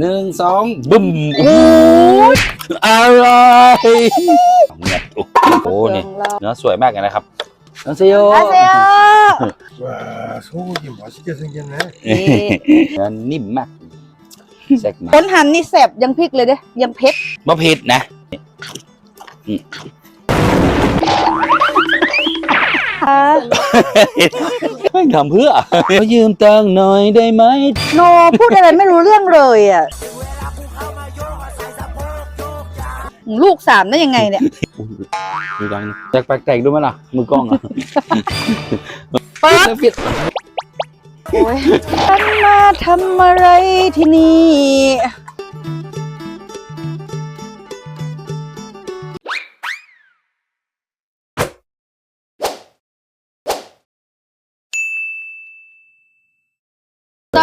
หนึ่งสองบึ้มโอ้ยอะไรเนี่ยโอ้โหนี่ ของเรา เนื้อสวยมากเลยนะครับน้องเซโย อาเซโย 와 소고기 맛있게 생겼네. นี่ เนื้อนิ่มมากแซ่บมาก คนหันนี่แสบยังพริกเลยเด้ยังเผ็ด มะเผ็ดนะ ค่ะ ไม่ทำเพื่อขอยืมตังค์หน่อยได้ไหม โนพูดอะไรไม่รู้เรื่องเลยอะลูกสามได้ยังไงเนี่ยดูดังแตกแตกๆดูไหมล่ะ มือกล้องอะเปิดปิดโอ้ยฉันมาทำอะไรที่นี่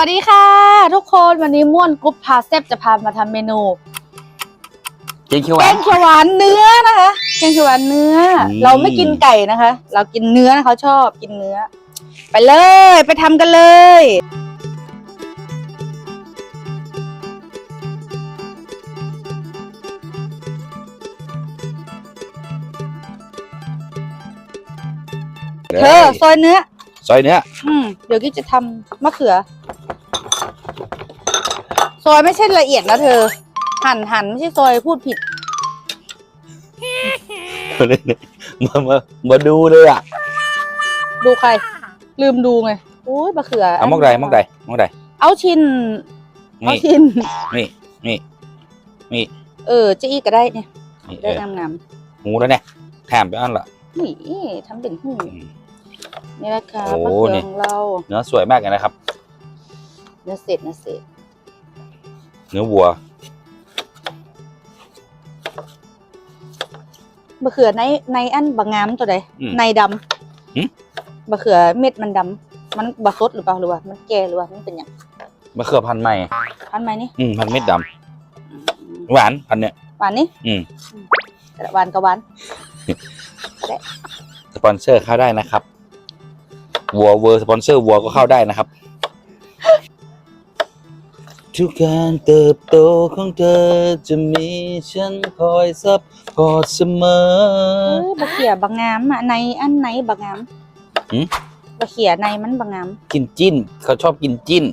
ดีค่ะ ทุกคนวันนี้ม่วนกรุ๊ปพาเซฟจะพามาทำเมนูเก่งเขียวหแกวาน งเขียวหวานเนื้อนะคะแกงเขียวหวานเนื้ออม เราไม่กินไก่นะคะ เรากินเนื้อนะเขาชอบกินเนื้อ ไปเลย ไปทำกันเลย เธอซอยเนื้อ ซอยเนื้ออืมเดี๋ยวกิ๊กจะทำมะเขือ ซอยไม่ใช่ละเอียดนะเธอ หั่นหั่นไม่ใช่ซอยพูดผิด มามามาดูเลยอะดูใคร ลืมดูไงโอ้ยมะเขือเอามอกใดมอกใดมอกใดเอาชินเอานี่ชิน นี่นี่นี่เออเจะอีกก็ได้เนี่ยนี่เอได้องามหูแล้วเนี่ยแถมไปอันละ ๆนี่ทำเป็นหูอืมนี่แหละค่ะโอ้มะเขือนี่ ของเราเนื้อสวยมากเลยนะครับ เนื้อเสร็จเนื้อเสร็จ เนื้อวัวมะเขือในในอันบางงามตัวใดอืมในดหืมำมะเขือเม็ดมันดำมันบะสดหรือเปล่าหรือว่า มันแก่หรือว่ามันเป็นอย่างมะเขือพันธุ์ใหม่พันไหมนี่อืมพันธุ์เม็ดดำหวานพันธุ์เนี้ย หวานนี่อืม แต่หวานกับหวานสปอนเซอร์เข้าได้นะครับวัวเวอร์สปอนเซอร์วัวก็เข้าได้นะครับ ทุกการเติบโตของเธอจะมีฉันคอยซับพอร์ตเสมอ เอ้ยบะเขียบางงามอะในอันไหนบางงามหืม บะเขียในมันบางงามกินจิ้น เขาชอบกินจิ้น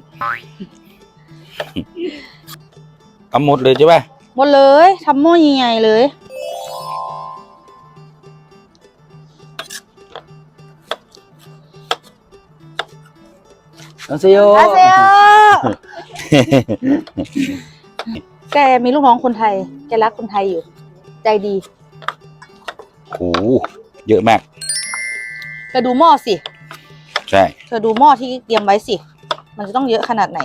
เอาหมดเลยใช่ไหมหมดเลยทำหม้อใหญ่ๆเลย อันเซโย อาเซโอ แกมีลูกน้องคนไทย แกรักคนไทยอยู่ ใจดี โอ้โหเยอะมาก เธอดูหม้อสิ ใช่ เธอดูหม้อที่เตรียมไว้สิ มันจะต้องเยอะขนาดไหน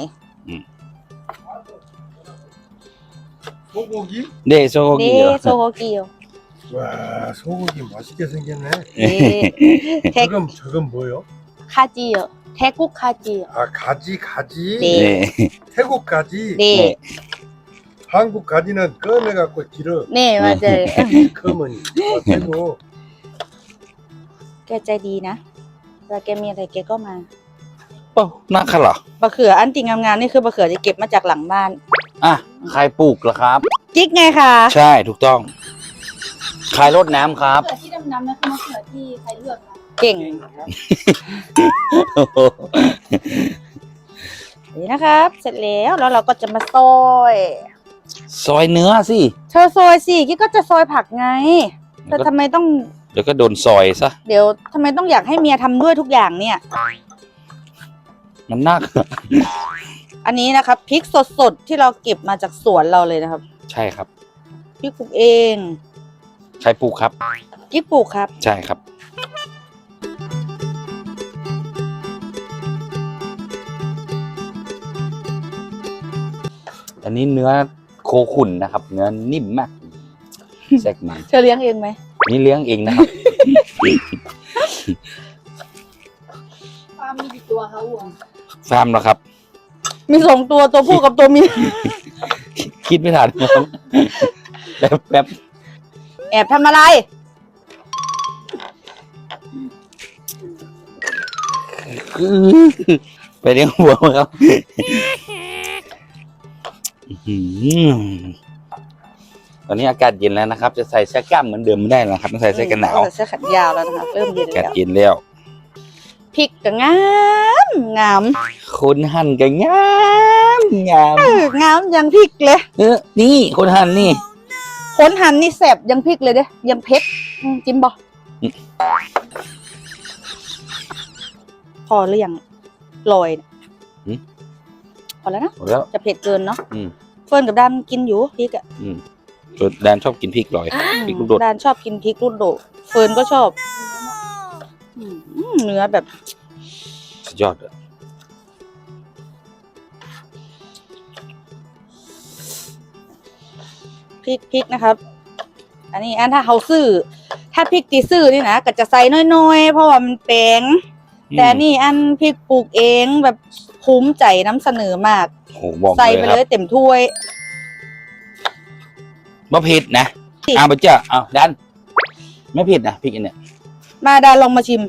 소고기? เดโซโก เด กิเหรอ โซโฮกิโอ 와 소고기 맛있게 생겼네. เดเทค 저건 저건 뭐요? คาจิโอ เทกุคาจิโอ아 가지 가지. 네. 태국 가지. เด 한국 가지는 검해 갖고 길어. เน่มาเจอ 커머니. 아, 태국 แกใจดีนะเวลาแกมีอะไรแกก็มา เป้าน่าขะเหรอ บะเขืออันจริงงามๆนี่คือบะเขือที่เก็บมาจากหลังบ้าน อ่ะ ใครปลูกเหรอครับ จิ๊กไงคะ ใช่ ถูกต้อง ใครรดน้ำครับ มะเขือที่ดำๆนะคือมะเขือที่ใครเลือก ะ เก่งนี่นะครับ เสร็จแล้วแล้วเราก็จะมาซอย ซอยเนื้อสิ เธอซอยสิกิ๊กก็จะซอยผักไงเธอทำไมต้อง เดี๋ยวก็โดนซอยซะ เดี๋ยวทำไมต้องอยากให้เมียทำด้วยทุกอย่างเนี่ย มันน่าอันนี้นะครับพริกสดๆที่เราเก็บมาจากสวนเราเลยนะครับใช่ครับ พริกปลูกเอง ใครปลูกครับ กิ๊กปลูกครับ ใช่ครับ อันนี้เนื้อโคขุนนะครับ เนื้อนิ่มมากแซกมันเธอเลี้ยงเองไหมนี่เลี้ยงเองนะครับ ฟาร์มมีกี่ตัวคะวัวฟาร์มแล้วครับ มีสองตัวตัวผู้กับตัวเมีย คิดไม่ทันครับแป๊บแป๊บแอบทำอะไร ไปเลี้ยงหัวมาครับอืม ตอนนี้อากาศเย็นแล้วนะครับ จะใส่เสื้อกล้ามเหมือนเดิมไม่ได้แล้วนะครับต้องใส่เสื้อกันหนาวใส่เสื้อแขนยาวแล้วนะคะเริ่มเย็นอากาศแล้วเย็นแล้วพริกก็งามงามคนหั่นก็งามงามเอองามยังพริกเลยเออนี่คนหั่นนี่คนหั่นนี่แสบยังพริกเลยเด้ยังเผ็ดอืมจิ้มบ่อืมพอหรือยังโรยเนี่ย พอแล้วนะหมดแล้ว จะเผ็ดเกินเนาะอืม เฟิร์นกับดานกินอยู่พริกอะอืมส่วนแดนชอบกินพริกลอย พริกลูกโดด ดานชอบกินพริกลูกโดดเฟิร์นก็ชอบอืมเนื้อแบบสุดยอดเลยพริกพริกนะครับ อันนี้อันถ้าเขาซื้อ ถ้าพริกตีซื้อนี่นะก็จะใส่น้อยๆ เพราะว่ามันแปลง แต่นี่อันพริกปลูกเองแบบ ภูมิใจน้ำเสนอมาก โอ้โหบอกใส่เลไปยคเลรับยเต็มถ้วยมะเผ็ดนะผิด อ้าวปะเจ้าอ้าวดัน ไม่เผ็ดนะพริกอันเนี่ย มาดาลองมาชิม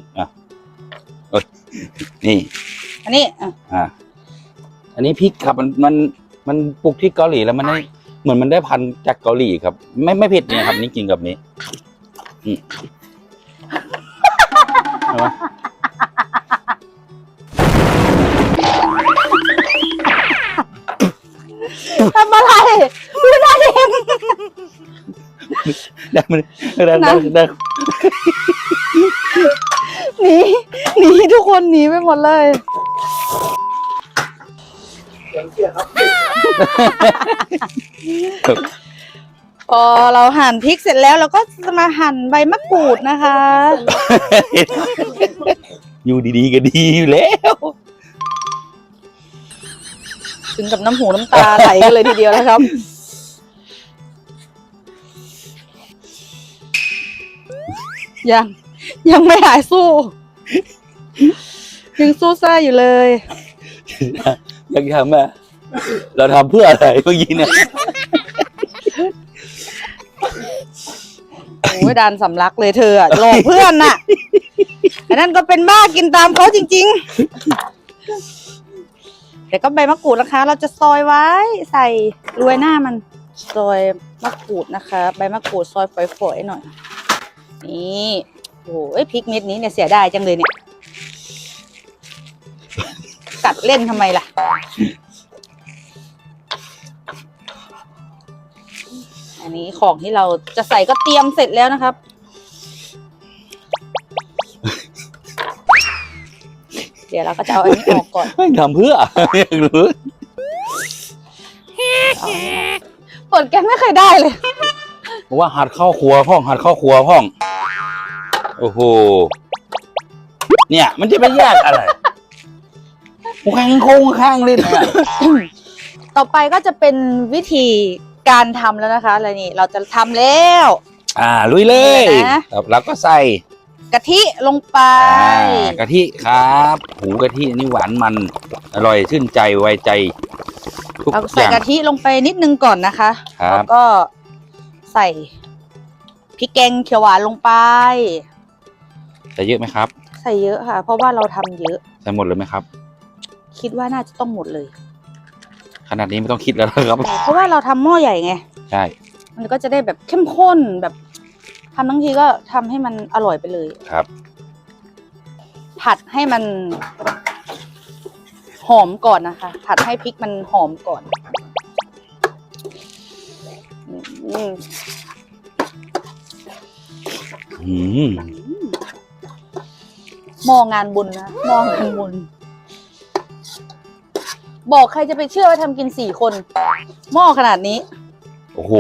นี่ อันนี้อะอ่า อันนี้พริกครับมันมันมันปลูกที่เกาหลีแล้วมันได้เหมือนมันได้พันธุ์จากเกาหลีครับ ไม่ไม่เผ็ดเนี่ยครับ นี่กินกับนี้อืมใช่ไหม ทำอะไรดูหน้าเด็กได้มันได้ได้นะได้หนีหนีทุกคนหนีไปหมดเลย พอเราหั่นพริกเสร็จแล้วเราก็จะมาหั่นใบมะกรูดนะคะ อยู่ดีๆก็ดีอยู่แล้ว ถึงกับน้ำหูน้ำตาไหลกันเลยทีเดียวนะครับ ยังยังไม่หายสู้ ยังสู้ซ่าอยู่เลย ยังทำอะเราทำเพื่ออะไรเมื่อกี้เนี่ยโอ้ยดานสำลักเลยเธออะหลอกเพื่อนน่ะอันนั้นก็เป็นบ้ากินตามเขาจริงๆเดี๋ยวก็ใบมะกรูดนะคะ เราจะซอยไว้ใส่รวยหน้ามันซอยมะกรูดนะคะ ใบมะกรูดซอยฝอยๆหน่อย นี่โอ้ยพริกเม็ดนี้เนี่ยเสียดายจังเลยเนี่ยกัดเล่นทำไมล่ะ อันนี้ของที่เราจะใส่ก็เตรียมเสร็จแล้วนะครับ เดี๋ยวเราก็จะเอาอันนี้ออกก่อนไม่ทำเพื่ออยากรู้เอาอันนี้ออกเปิดแก๊สไม่เคยได้เลยเพราะว่าหัดเข้าครัวพ่องหัดเข้าครัวพ่อง โอ้โห เนี่ย มันจะไปยากอะไรแข้งโค้งข้างเลยนะต่อไปก็จะเป็นวิธีการทำแล้วนะคะอะไรนี่ เราจะทำแล้ว อ่าลุยเลยนี่นะครับแล้วก็ใส่ กะทิลงไป อ่ากะทิครับหูกะทิอันนี้หวานมันอร่อยชื่นใจไวใจ ทุกเราอใส่ย่าง กะทิลงไปนิดนึงก่อนนะคะ ครับ แล้วก็ใส่พริกแกงเขียวหวานลงไปใส่เยอะไหมครับใส่เยอะค่ะ เพราะว่าเราทำเยอะ ใส่หมดเลยไหมครับ คิดว่าน่าจะต้องหมดเลย ขนาดนี้ไม่ต้องคิดแล้วนะครับ เพราะว่าเราทำหม้อใหญ่ไง ใช่ มันก็จะได้แบบเข้มข้นแบบ ทำทั้งทีก็ทำให้มันอร่อยไปเลย ครับ ผัดให้มันหอมก่อนนะคะ ผัดให้พริกมันหอมก่อนอืมอืมหม้องานบุญนะหม้องานบุญ บอกใครจะไปเชื่อว่าทำกินสี่คน หม้อขนาดนี้ โอ้โห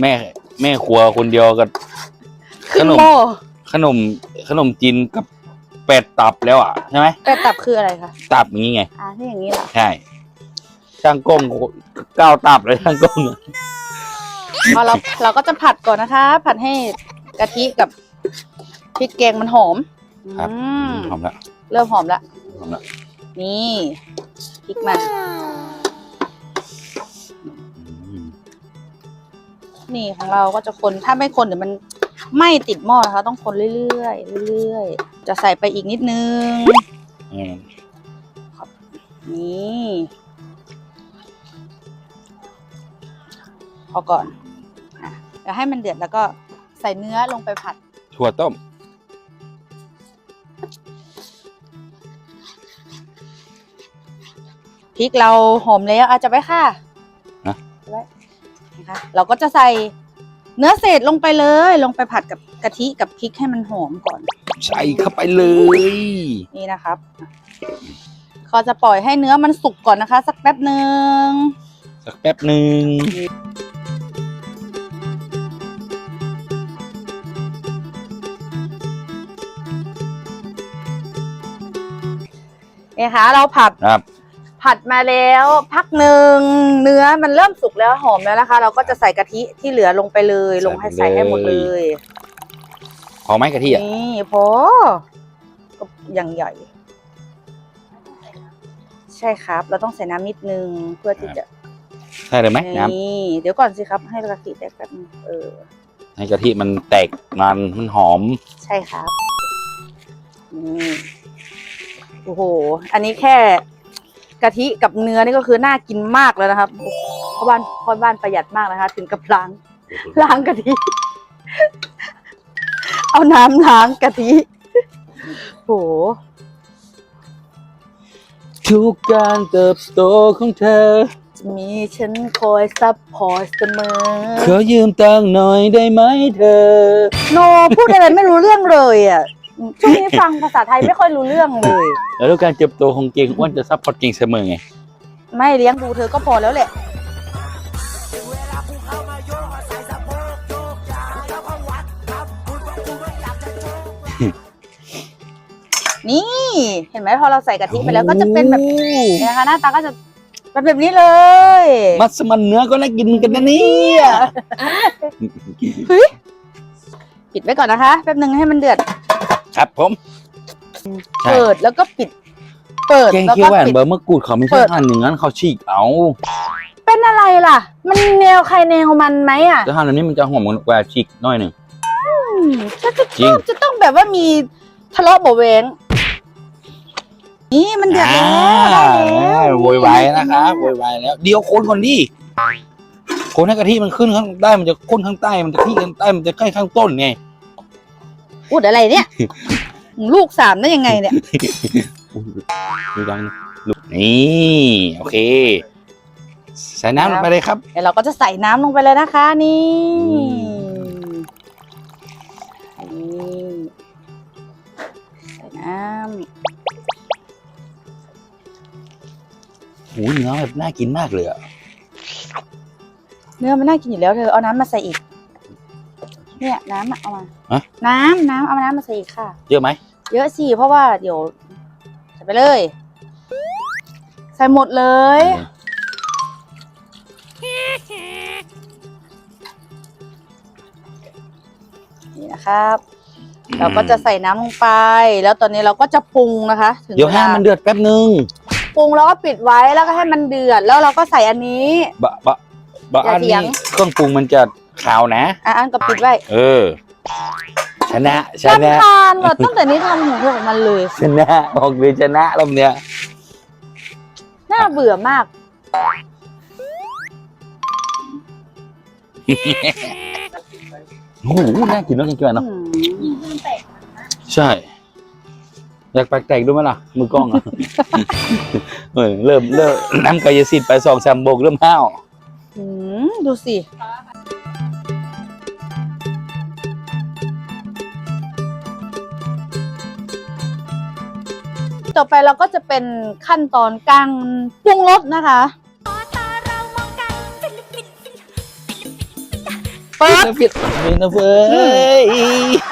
แม่ แม่ครัวคนเดียวกับขขึ้นนม หม้อขนมขนมจีนกับเป็ดตับแล้วอะใช่ไหมแต่ตับคืออะไรคะตับอย่างงี้ไง อ่าที่อย่างนี้เหรอใช่ช่างกล้องเก้าวตับเลยช่างกล้องอะพอเราเราก็จะผัดก่อนนะคะ ผัดให้กะทิกับพริกแกงมันหอมครับอืมหอมแล้วเริ่มหอมแล้วหอมแล้วนี่พริกมัน นี่ของเราก็จะคนถ้าไม่คนเดี๋ยวมันไหม่ติดหม้อนะคะ ต้องคนเรื่อยๆเรื่อยๆจะใส่ไปอีกนิดนึงอืมนี่พอก่อนอะเดี๋ยวให้มันเดือดแล้วก็ใส่เนื้อลงไปผัด ถั่วต้ม พริกเราหอมแล้วอาจจะไปค่ะนะไว้ นะคะ เราก็จะใส่เนื้อเศษลงไปเลย ลงไปผัดกับกะทิกับพริกให้มันหอมก่อน ใส่เข้าไปเลย นี่นะครับก็จะปล่อยให้เนื้อมันสุกก่อนนะคะ สักแป๊บหนึ่งสักแป๊บหนึ่งเนี่ยค่ะเราผัดครับ ผัดมาแล้วพักหนึ่งเนื้อมันเริ่มสุกแล้วหอมแล้วนะคะ เราก็จะใส่กะทิที่เหลือลงไปเลย ลงให้ใส่ให้หมดเลยพอไหมกะทิอะนี่พอก็อย่างใหญ่ ใช่ครับ เราต้องใส่น้ำนิดนึงเพื่อที่จะใช่เลยไหมน้นี่เดี๋ยวก่อนสิครับ ให้กะทิแตกแป๊บนึงเออำให้กะทิมันแตกมันมันหอม ใช่ครับนี่โอ้โห อันนี้แค่ กะทิกับเนื้อนี่ก็คือน่ากินมากแล้วนะครับเพราะบ้านเพราะบ้านประหยัดมากนะคะ ถึงกับล้างล้างกะทิ เอาน้ำล้างกะทิโหทุกการเติบโตของเธอจะมีฉันคอยซับพอร์ตเสมอ ขอยืมตังค์หน่อยได้ไหมเธอ โนพูดอะไรไม่รู้เรื่องเลยอะ ช่วงนี้ฟังภาษาไทยไม่ค่อยรู้เรื่องเลย แล้วการเติบโตของเก่งอ้วนจะซัพพอร์ตเก่งเสมอไง ไม่เลี้ยงดูเธอก็พอแล้วแหละ นี่ เห็นไหมพอเราใส่กะทิไปแล้วก็จะเป็นแบบนี้นะคะหน้าตาก็จะเป็นแบบนี้เลย มัสมันเนื้อก็น่ากินกันนะเนี่ยปิดไว้ก่อนนะคะ แป๊บนึงให้มันเดือด ครับผม ใช่ เปิดแล้วก็ปิด เปิดแกงแล้วเขียวก็หวานปิด เบอร์มะกรูดเขาไม่เปิใช่ดหั่นอย่างนั้นเขาฉีกเอาเป็นอะไรล่ะ มันแนวใครแนวมันไหมอะแต่หั่นอันนี้มันจะหอมกว่าฉีกหน้อยหนึ่ง อืมฉันจะจริง จะต้องแบบว่ามีทะเลาะเบาะแวงนี่มันเดือดแล้วได้แล้วโวยวายนะครับโวยวายแล้ว เดี๋ยวคนก่อนดิคนให้กะทิมันขึ้นข้างใต้มันจะข้นข้างใต้มันจะที่ข้างใต้มันจะใกล้ข้างต้นไง พูดอะไรเนี่ย ลูกสามได้ยังไงเนี่ย ดูดังลูกนี่โอเค ใส่น้ำลงไปเลยครับ เดี๋ยวเราก็จะใส่น้ำลงไปเลยนะคะ นี่อืนี่ใส่น้หูเนื้อแบบน่ากินมากเลยอะำเนื้อมันน่ากินอยู่แล้วเธอเอาน้ำมาใส่อีก เนี่ยน้ำอะเอามาฮะ น้ำน้ำเอาน้ำมาใส่อีกค่ะ เยอะไหมเยอะสิเพราะว่าเดี๋ยวใส่ไปเลย ใส่หมดเลย นี่นะครับ เราก็จะใส่น้ำลงไป แล้วตอนนี้เราก็จะปรุงนะคะ ถึงเดี๋ยวให้ลามันเดือดแป๊บนึงปรุงแล้วก็ปิดไว้แล้วก็ให้มันเดือด แล้วเราก็ใส่อันนี้ บะบะบะอย่าอันเถีนี้ยง เครื่องปรุงมันจะ ขาวนะอะอันก็ปิดไว้เออ ชนะชนะรำคาญว่ะตั้งแต่นี้ทำของเธอของมันเลยชนะบอกเลยชนะรอบเนี้ยน่าเบื่อมาก โอ้โหน่ากินเนอะจริงๆเนอะอืมใช่ อยากแปลกแตกด้วยไหมล่ะ มือกล้องอะ เออเริ่มเริ่มน้ำกายสิทธิ์ไปสองสามโบกเริ่มห้าว อืม ดูสิ ต่อไปเราก็จะเป็นขั้นตอนการปรุงรสนะคะเปิดฟิตเป็นนะเฟ้ย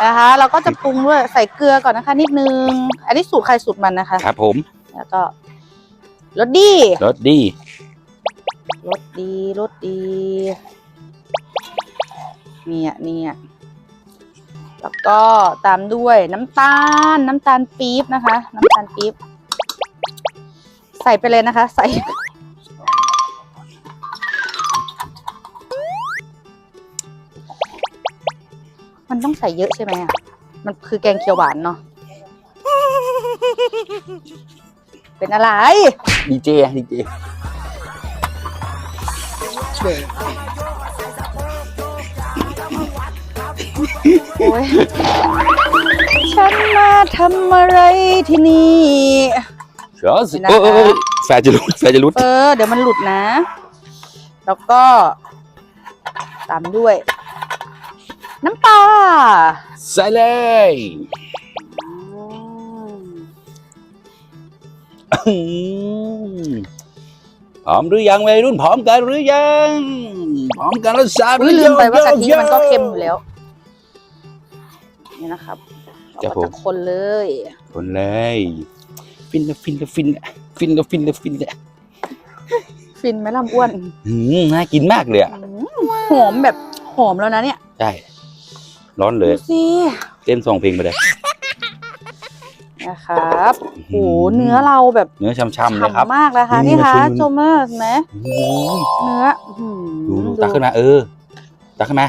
นะคะเราก็จะปรุงด้วยใส่เกลือก่อนนะคะ นิดนึง อันนี้สูตรใครสูตรมันนะคะ ครับผม แล้วก็รสดีรสดีรสดีรสดี เนี่ยเนี่ย แล้วก็ตามด้วยน้ำตาล น้ำตาลปี๊บนะคะ น้ำตาลปี๊บใส่ไปเลยนะคะ ใส่ มันต้องใส่เยอะใช่ไหมอะ มันคือแกงเขียวหวานเนาะเป็นอะไร ดีเจดีเจ โอ้ยฉันมาทำอะไรที่นี่ เสือสินะคะเออเออเออแฟนจะรุดแฟนจะรุดเออ เดี๋ยวมันหลุดนะ แล้วก็ ตามด้วย น้ำปลาใส่เลยอืมพร้อมหรือยังวัยรุ่นพร้อมกันหรือยังพร้อมกันแล้วสามอุ้ยลืมไปว่ากะทิโยโย่มันก็เค็มอยู่แล้ว นี่นะครับเราครับก็ผมจะคนเลย คนเลย ฟินละฟินละฟินละฟินละฟินละฟินละฟินไหมล่ะอ้วนอืมน่ากินมากเลยอะอืมหอมแบบหอมแล้วนะเนี่ย ใช่ ร้อนเลย ดูสิเต้นสองเพลงไปเลย นะครับโหเนื้อเราแบบเนื้อช่ำๆเลยครับฉ่ำมากนะคะอืมนี่คะมันชุ่มชมมากไหมโอ้ยเนื้ออื้อหือดูดูตักขึ้นมา เออ ตักขึ้นมา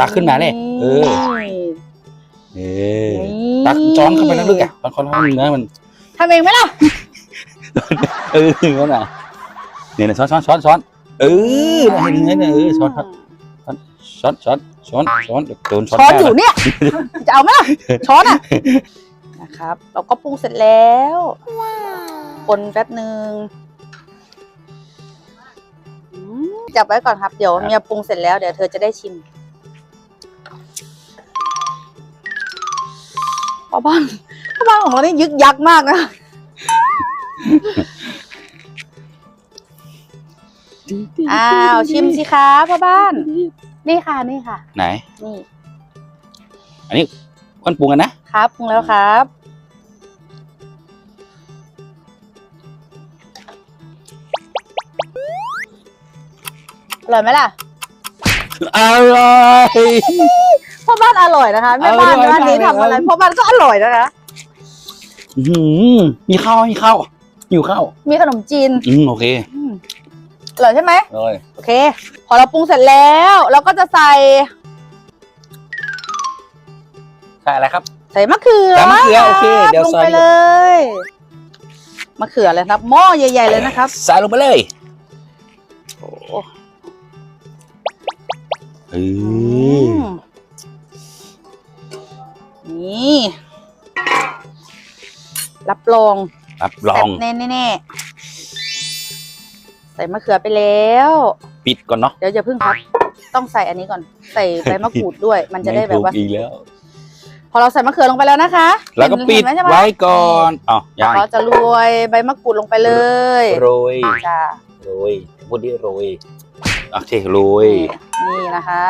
ตักขึ้นมาเลยเออ เออนี่ตักจ้อนเข้าไปลึกๆอะค่อนข้างเนื้อมันทำเองไหมล่ะเออเนื้อน่ะเนี่ยนะช้อนช้อนช้อนช้อนเออน่ะให้เนื้อเนี่ยเออช้อนช้อนช้อนช้อนช้อนช้อนเดี๋ยวโดนช้อนช้อนแก้วอยู่นะเนี่ยจะเอาไหมล่ะช้อนอะนะครับ เราก็ปรุงเสร็จแล้วคนแป๊บหนึ่งอืมจับไว้ก่อนครับ เดี๋ยวเมียปรุงเสร็จแล้วเดี๋ยวเธอจะได้ชิม พ่อบ้านพ่อบ้านของเรานี่ยึกยักมากนะอ้าวชิมสิคะพ่อบ้าน นี่ค่ะนี่ค่ะ ไหน นี่ก้อนปรุงกันนะครับปรุงแล้วครับ อร่อยไหมล่ะ อร่อย พ่อบ้านอร่อยนะคะแม่บ้านอร่อยบ้านนี้มากเลยทำอะไรครับพ่อบ้านก็อร่อยนะคะ อื้อหือมีข้าวมีข้าวอยู่ข้าวมีขนมจีนอืมโอเคอืมอร่อยใช่ไหมอร่อยโอเค พอเราปรุงเสร็จแล้ว เราก็จะใส่ใส่อะไรครับ ใส่มะเขือใส่มะเขือโอเคเดี๋ยวลงใส่ ไปเลยมะเขือเลยนะครับหม้อใหญ่ ๆเลยนะครับ ใส่ลงไปเลยโอ้ เออือม รับรองรับรอแซ่งบแน่แน่ๆใส่มะเขือไปแล้ว ปิดก่อนเนาะเดี๋ยวอย่าเพิ่งครับต้องใส่อันนี้ก่อน ใส่ใบมะกรูดด้วย มันจะได้แบบว่าม่ถูกอีกแล้ว พอเราใส่มะเขือลงไปแล้วนะคะแล้วก็เห็นปิดเห็นไหมใช่ไหมไว้ก่อนอ๋อยังเราจะโรยใบมะกรูดลงไปเลยโรยจ้าโรยพูดดิโรยโอเคโรยนี่นะคะ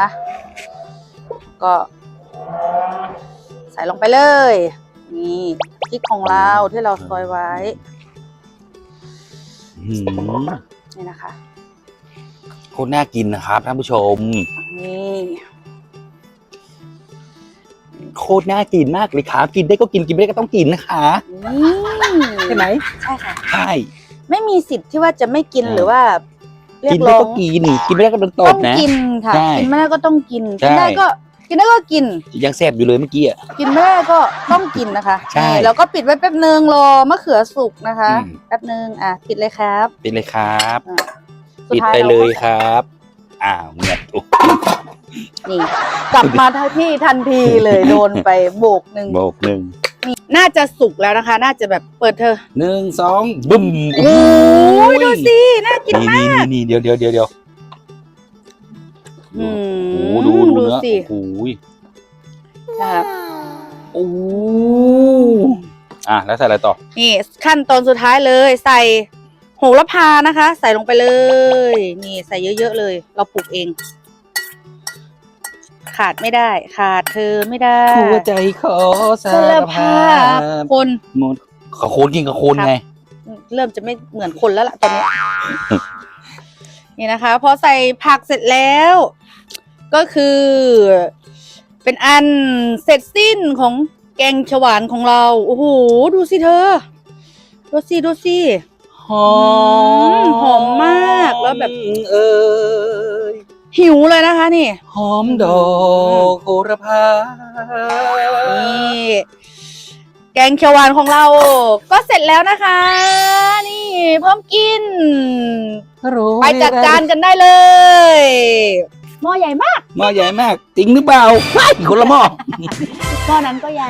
ก็ ใส่ลงไปเลย นี่ พริกของเราที่เราซอยไว้ อืมนี่นะคะ โคตรน่ากินนะครับท่านผู้ชม นี่โคตรน่ากินมากเลยครับกินได้ก็กินกินไม่ได้ก็ต้องกินนะคะนี่ใช่ไหมใช่ค่ะ ใช่ ไม่มีสิทธิ์ที่ว่าจะไม่กินใช่หรือว่าเรียกิกนร้ได้องก็กินกินไม่ได้ก็โดนตต้บองนะ กินค่ะใช่ กินไม่ได้ก็ต้องกินใช่ กินได้ก็ กินได้ก็กิน ยังแซ่บอยู่เลยเมื่อกี้อะ กินไม่ได้ก็ต้องกินนะคะใช่นี่แล้วก็ปิดไว้แป๊บนึงรอมะเขือสุกนะคะ อืม แป๊บนึงอะปิดเลยครับปิดเลยครับอะปิดสุท้าไปราเลยก็ครับ อ้าวเงียบอุ๊ยนี่กลับมาที่ทันทีเลยโดนไปโบกหนึ่งโบกหนึ่งนี่น่าจะสุกแล้วนะคะ น่าจะแบบเปิดเธอหนึ่งสองบึ้มโอ้ยดูสิน่ากินนี่มาก นี่นี่เดี๋ยวเดี๋ยวเดี๋ยวเดี๋ยว อืมโอ้โหดูดูดูเนื้อสิ โอ้โหนะครับโอ้โหอะแล้วใส่อะไรต่อ นี่ขั้นตอนสุดท้ายเลยใส่โหระพานะคะ ใส่ลงไปเลย นี่ใส่เยอะๆเลย เราปลูกเอง ขาดไม่ได้ ขาดเธอไม่ได้หัวใจขอสาสารรภาภาพพคน หมดขอโคนกินกับโคนไง เริ่มจะไม่เหมือนคนแล้วล่ะตอนนี้ นี่นะคะ พอใส่ผักเสร็จแล้ว ก็คือ เป็นอันเสร็จสิ้นของแกงเขียวหวานของเรา โอ้โห ดูสิเธอ ดูสิ ดูสิหอมหอมมากแล้วแบบเอ้ยหิวเลยนะคะนี่ หอมดอกโหระพานี่แกงเขียวหวานของเรา ก็เสร็จแล้วนะคะ นี่พร้อมกิน ไปจัดจานกันได้เลยหม้อใหญ่มาก หม้อใหญ่มากจริงหรือเปล่าว้ายคนละหม้อหม้อนั้นก็ใหญ่